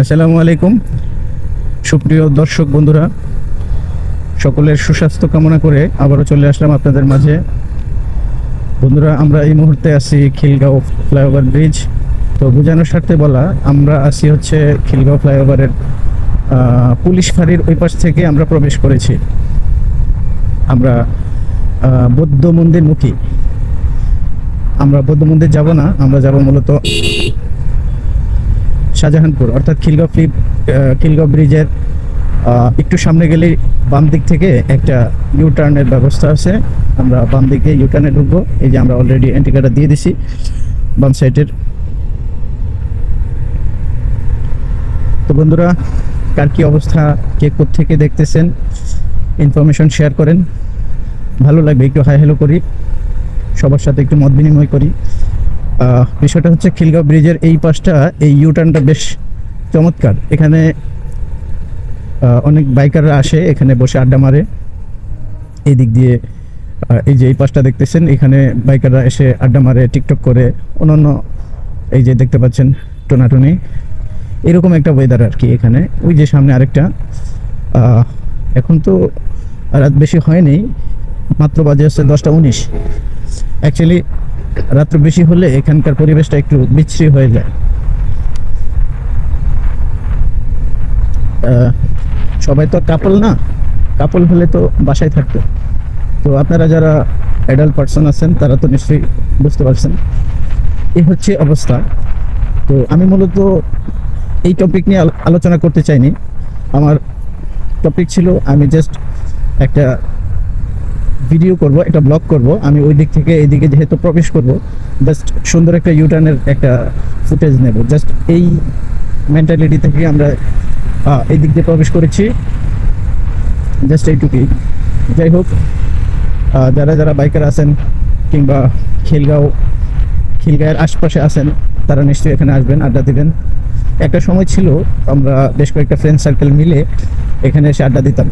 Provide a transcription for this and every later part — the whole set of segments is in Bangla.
আসসালামু আলাইকুম। সুপ্রিয় দর্শক বন্ধুরা, সকলের সুস্বাস্থ্য কামনা করে আবারও চলে আসলাম আপনাদের মাঝে। বন্ধুরা, আমরা এই মুহূর্তে আছি খিলগাঁও ফ্লাইওভার ব্রিজ। তো বোঝানোর স্বার্থে বলা, আমরা আছি হচ্ছে খিলগাঁও ফ্লাইওভারের পুলিশ ফাঁড়ির ওই পাশ থেকে আমরা প্রবেশ করেছি। আমরা বৌদ্ধ মন্দির মুখী আমরা বৌদ্ধ মন্দির যাব না, আমরা যাব মূলত শাহজাহানপুর, অর্থাৎ খিলগাঁও ফ্লিপ খিলগাঁও ব্রিজের একটু সামনে গেলেই বাম দিক থেকে একটা ইউ টার্নের ব্যবস্থা আছে। আমরা বাম দিকে ইউ টার্নে ঢুকবো। এই যে আমরা অলরেডি এন্টিকাটা দিয়ে দিছি, বাম সাইডের তো বন্ধুরা, কার কি অবস্থা, কে থেকে দেখতেছেন ইনফরমেশন শেয়ার করেন। ভালো লাগবে, একটু হাই হ্যালো করি। সবার সাথে একটু মত বিনিময় করি। বিষয়টা হচ্ছে খিলগাঁও ব্রিজের এই পাশটা, এই ইউটার্নটা বেশ চমৎকার। এখানে অনেক বাইকাররা আসে, এখানে বসে আড্ডা মারে। এই দিক দিয়ে এই যে এই পাশটা দেখতেছেন, এখানে বাইকাররা এসে আড্ডা মারে, টিকটক করে, অন্যান্য এই যে দেখতে পাচ্ছেন টোনাটুনি। এরকম একটা ওয়েদার আর কি এখানে। ওই যে সামনে আরেকটা। এখন তো রাত বেশি হয়নি, মাত্র বাজে হচ্ছে দশটা উনিশ। অ্যাকচুয়ালি রাত্র বেশি হলে এখানকার পরিবেশটা একটু বিচ্ছিরি হয়ে যায়। সবাই তো কাপল না। কাপল হলে তো বাসায় থাকতো। তো আপনারা যারা অ্যাডাল্ট পার্সন আছেন, তারা তো নিশ্চয়ই বুঝতে পারছেন। এই হচ্ছে অবস্থা। তো আমি মূলত এই টপিক নিয়ে আলোচনা করতে চাইনি। আমার টপিক ছিল, আমি জাস্ট একটা ভিডিও করব, একটা ব্লগ করব। আমি ওই দিক থেকে এইদিকে যেহেতু প্রবেশ করব জাস্ট সুন্দর একটা ইউটার্নের একটা ফুটেজ নেব। জাস্ট এই মেন্টালিটি থেকে আমরা এই দিক দিয়ে প্রবেশ করেছি। জাস্ট এইটুকুই। যাই হোক যারা যারা বাইকার আছেন কিংবা খিলগাঁও, খিলগাঁয়ের আশপাশে আছেন, তারা নিশ্চয়ই এখানে আসবেন, আড্ডা দিবেন। একটা সময় ছিল, আমরা বেশ কয়েকটা ফ্রেন্ড সার্কেল মিলে এখানে এসে আড্ডা দিতাম।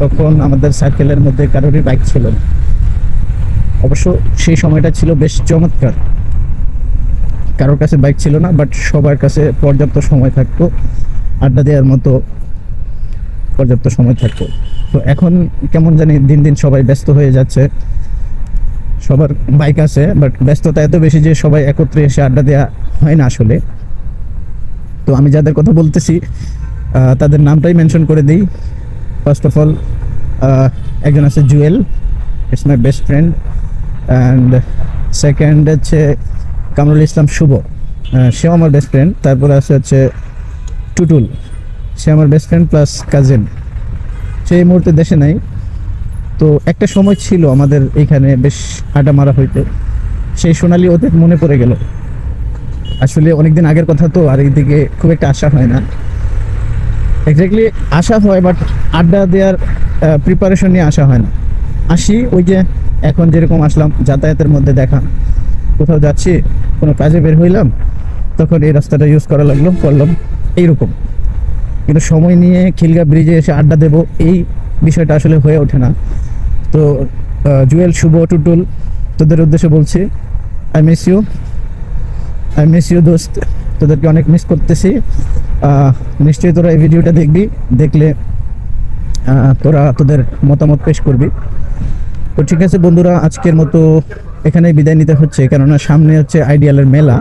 তখন আমাদের সার্কেলের মধ্যে কারোরই বাইক ছিল না। অবশ্য সেই সময়টা ছিল বেশ চমৎকার। কারোর কাছে বাইক ছিল না বাট সবার কাছে পর্যাপ্ত সময় থাকতো, আড্ডা দেওয়ার মতো পর্যাপ্ত সময় থাকতো। তো এখন কেমন জানি দিন দিন সবাই ব্যস্ত হয়ে যাচ্ছে। সবার বাইক আছে বাট ব্যস্ততা এত বেশি যে সবাই একত্রে এসে আড্ডা দেওয়া হয় না আসলে। তো আমি যাদের কথা বলতেছি তাদের নামটাই মেনশন করে দিই। ফার্স্ট অফ অল একজন আছে Jewel it's my best friend and second হচ্ছে কামরুল ইসলাম শুভ সেও আমার বেস্ট ফ্রেন্ড তারপরে আছে হচ্ছে টুটুল, সে আমার বেস্ট ফ্রেন্ড প্লাস কাজিন সে এই মুহূর্তে দেশে নাই। তো একটা সময় ছিল আমাদের এইখানে বেশ আড্ডা মারা হইতে। সেই সোনালি ওদের মনে পড়ে গেল। আসলে অনেকদিন আগের কথা তো, আর এইদিকে খুব একটা আশা হয় না। এক্স্যাক্টলি আশা হয় বাট আড্ডা দেওয়ার প্রিপারেশন নিয়ে আসা হয় না। আসি, ওই যে এখন যেরকম আসলাম, যাতায়াতের মধ্যে দেখা। কোথাও যাচ্ছি, কোনো কাজে বের হইলাম, তখন এই রাস্তাটা ইউজ করা লাগল, করলাম, এইরকম। কিন্তু সময় নিয়ে খিলগা ব্রিজে এসে আড্ডা দেব, এই বিষয়টা আসলে হয়ে ওঠে না। তো জুয়েল, শুভ টুটুল তোদের উদ্দেশ্যে বলছি I miss you I miss you দোস্ত। তোদেরকে অনেক মিস করতেছি। নিশ্চয়ই তোরা এই ভিডিওটা দেখবি, দেখলে তোরা তোদের মতামত পেশ করবি। তো ঠিক আছে বন্ধুরা, আজকের মতো এখানেই বিদায় নিতে হচ্ছে, কেননা সামনে হচ্ছে আইডিয়ালের মেলা।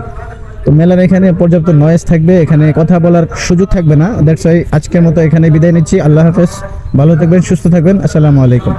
তো মেলার এখানে পর্যাপ্ত নয়েজ থাকবে, এখানে কথা বলার সুযোগ থাকবে না। দ্যাটস ওয়াই আজকের মতো এখানে বিদায় নিচ্ছি। আল্লাহ হাফেজ, ভালো থাকবেন, সুস্থ থাকবেন। আসসালামু আলাইকুম।